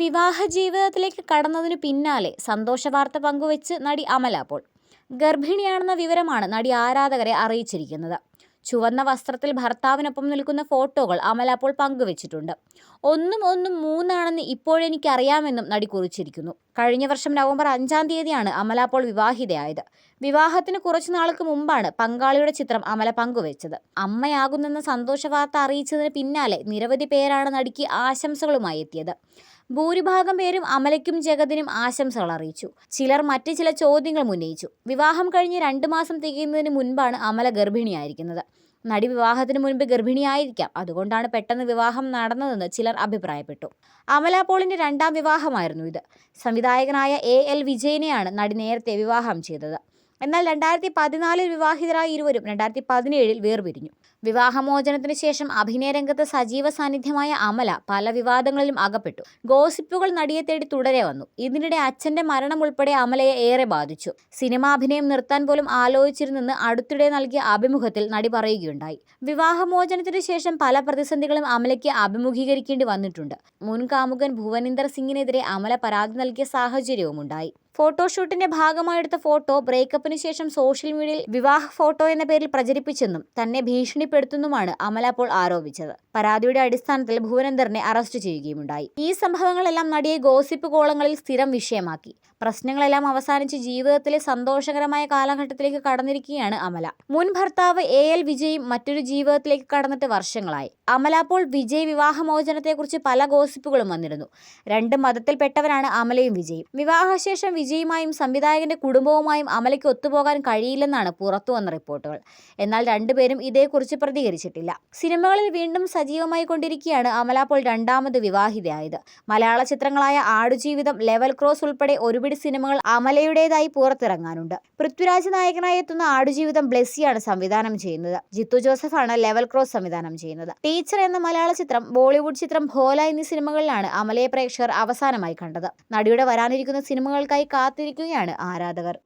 വിവാഹ ജീവിതത്തിലേക്ക് കടന്നതിനു പിന്നാലെ സന്തോഷ വാർത്ത പങ്കുവച്ച് നടി അമല പോൾ ഗർഭിണിയാണെന്ന വിവരമാണ് നടി ആരാധകരെ അറിയിച്ചിരിക്കുന്നത്. ചുവന്ന വസ്ത്രത്തിൽ ഭർത്താവിനൊപ്പം നിൽക്കുന്ന ഫോട്ടോകൾ അമല അപ്പോൾ പങ്കുവച്ചിട്ടുണ്ട്. ഒന്നും ഒന്നും മൂന്നാണെന്ന് ഇപ്പോഴെനിക്കറിയാമെന്നും നടി കുറിച്ചിരിക്കുന്നു. കഴിഞ്ഞ വർഷം നവംബർ അഞ്ചാം തീയതിയാണ് അമല അപ്പോൾ വിവാഹിതയായത്. വിവാഹത്തിന് കുറച്ചു നാൾക്ക് മുമ്പാണ് പങ്കാളിയുടെ ചിത്രം അമല പങ്കുവച്ചത്. അമ്മയാകുന്നെന്ന സന്തോഷ വാർത്ത അറിയിച്ചതിന് പിന്നാലെ നിരവധി പേരാണ് നടിക്ക് ആശംസകളുമായി എത്തിയത്. ഭൂരിഭാഗം പേരും അമലയ്ക്കും ജഗതിനും ആശംസകൾ അറിയിച്ചു. ചിലർ മറ്റ് ചില ചോദ്യങ്ങളും ഉന്നയിച്ചു. വിവാഹം കഴിഞ്ഞ് രണ്ട് മാസം തികയുന്നതിന് മുൻപാണ് അമല ഗർഭിണിയായിരിക്കുന്നത്. നടി വിവാഹത്തിന് മുൻപ് ഗർഭിണിയായിരിക്കാം. അതുകൊണ്ടാണ് പെട്ടെന്ന് വിവാഹം നടന്നതെന്ന് ചിലർ അഭിപ്രായപ്പെട്ടു. അമല പോളിന്റെ രണ്ടാം വിവാഹമായിരുന്നു ഇത്. സംവിധായകനായ എ എൽ വിജയനെയാണ് നടി നേരത്തെ വിവാഹം ചെയ്തത്. എന്നാൽ രണ്ടായിരത്തി പതിനാലിൽ വിവാഹിതരായ ഇരുവരും രണ്ടായിരത്തി പതിനേഴിൽ വേർപിരിഞ്ഞു. വിവാഹമോചനത്തിന് ശേഷം അഭിനയ രംഗത്ത് സജീവ സാന്നിധ്യമായ അമല പല വിവാദങ്ങളിലും അകപ്പെട്ടു. ഗോസിപ്പുകൾ നടിയെ തേടി തുടരെ വന്നു. ഇതിനിടെ അച്ഛന്റെ മരണം ഉൾപ്പെടെ അമലയെ ഏറെ ബാധിച്ചു. സിനിമാ അഭിനയം നിർത്താൻ പോലും ആലോചിച്ചിരുന്നെന്ന് അടുത്തിടെ നൽകിയ അഭിമുഖത്തിൽ നടി പറയുകയുണ്ടായി. വിവാഹമോചനത്തിന് ശേഷം പല പ്രതിസന്ധികളും അമലയ്ക്ക് അഭിമുഖീകരിക്കേണ്ടി വന്നിട്ടുണ്ട്. മുൻ കാമുകൻ ഭുവനീന്ദർ സിംഗിനെതിരെ അമല പരാതി നൽകിയ സാഹചര്യവുമുണ്ടായി. ഫോട്ടോഷൂട്ടിന്റെ ഭാഗമായെടുത്ത ഫോട്ടോ ബ്രേക്കപ്പിന് ശേഷം സോഷ്യൽ മീഡിയയിൽ വിവാഹ ഫോട്ടോ എന്ന പേരിൽ പ്രചരിപ്പിച്ചെന്നും തന്നെ ഭീഷണിപ്പെടുത്തുന്നുമാണ് അമല പോൾ ആരോപിച്ചത്. പരാതിയുടെ അടിസ്ഥാനത്തിൽ ഭുവനന്ദറിനെ അറസ്റ്റ് ചെയ്യുകയുമുണ്ടായി. ഈ സംഭവങ്ങളെല്ലാം നടിയെ ഗോസിപ്പ് കോളങ്ങളിൽ സ്ഥിരം വിഷയമാക്കി. പ്രശ്നങ്ങളെല്ലാം അവസാനിച്ച് ജീവിതത്തിലെ സന്തോഷകരമായ കാലഘട്ടത്തിലേക്ക് കടന്നിരിക്കുകയാണ് അമല. മുൻ ഭർത്താവ് എ എൽ വിജയും മറ്റൊരു ജീവിതത്തിലേക്ക് കടന്നിട്ട് വർഷങ്ങളായി. അമല പോൾ വിജയ് വിവാഹമോചനത്തെക്കുറിച്ച് പല ഗോസിപ്പുകളും വന്നിരുന്നു. രണ്ട് മതത്തിൽപ്പെട്ടവരാണ് അമലയും വിജയും. വിവാഹശേഷം വിജയുമായും സംവിധായകന്റെ കുടുംബവുമായും അമലയ്ക്ക് ഒത്തുപോകാൻ കഴിയില്ലെന്നാണ് പുറത്തുവന്ന റിപ്പോർട്ടുകൾ. എന്നാൽ രണ്ടുപേരും ഇതേക്കുറിച്ച് പ്രതികരിച്ചിട്ടില്ല. സിനിമകളിൽ വീണ്ടും സജീവമായി കൊണ്ടിരിക്കുകയാണ് അമല പോൾ രണ്ടാമത് വിവാഹിതയായത്. മലയാള ചിത്രങ്ങളായ ആടുജീവിതം ലെവൽ ക്രോസ് ഉൾപ്പെടെ ഒരുപിടി സിനിമകൾ അമലയുടേതായി പുറത്തിറങ്ങാനുണ്ട്. പൃഥ്വിരാജ് നായകനായി എത്തുന്ന ആടുജീവിതം ബ്ലെസ്സിയാണ് സംവിധാനം ചെയ്യുന്നത്. ജിത്തു ജോസഫാണ് ലെവൽ ക്രോസ് സംവിധാനം ചെയ്യുന്നത്. ടീച്ചർ എന്ന മലയാള ചിത്രം ബോളിവുഡ് ചിത്രം ഭോല എന്നീ സിനിമകളിലാണ് അമലയെ പ്രേക്ഷകർ അവസാനമായി കണ്ടത്. നടിയുടെ വരാനിരിക്കുന്ന സിനിമകൾക്കായി കാത്തിരിക്കുകയാണ് ആരാധകർ.